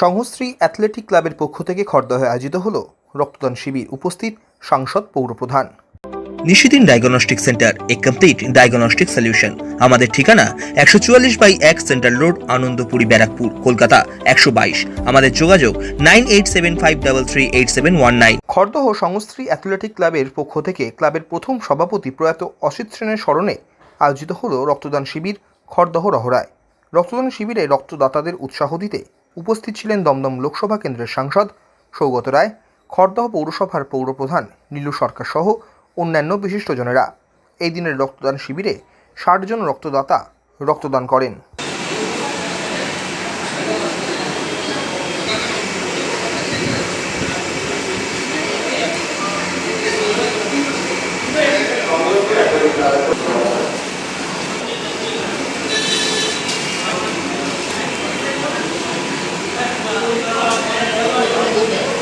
সংহশ্রী athletic ক্লাবের পক্ষ থেকে খড়দহে আয়োজিত হল রক্তদান শিবির। উপস্থিত সাংসদ পৌরপ্রধান। নিশিদিন ডায়াগনস্টিক সেন্টার এ কমপ্লিট ডায়াগনস্টিক সলিউশন। আমাদের ঠিকানা একশো চুয়াল্লিশ বাই এক সেন্ট্রাল রোড আনন্দপুরি ব্যারাকপুর কলকাতা একশো বাইশ। আমাদের যোগাযোগ nine eight seven five double three eight seven one nine. Khardah Sangshri athletic ক্লাবের পক্ষ থেকে ক্লাবের প্রথম সভাপতি প্রয়াত অসিত সেনের স্মরণে আয়োজিত হল রক্তদান শিবির খড়দহ রহরায়। রক্তদান শিবিরে রক্তদাতাদের উৎসাহ দিতে উপস্থিত ছিলেন দমদম লোকসভা কেন্দ্রের সাংসদ সৌগত রায়, খড়দহ পৌরসভার পৌরপ্রধান নীলু সরকার সহ অন্যান্য বিশিষ্টজনেরা। এই দিনের রক্তদান শিবিরে ষাটজন রক্তদাতা রক্তদান করেন। どうもありがとうございました。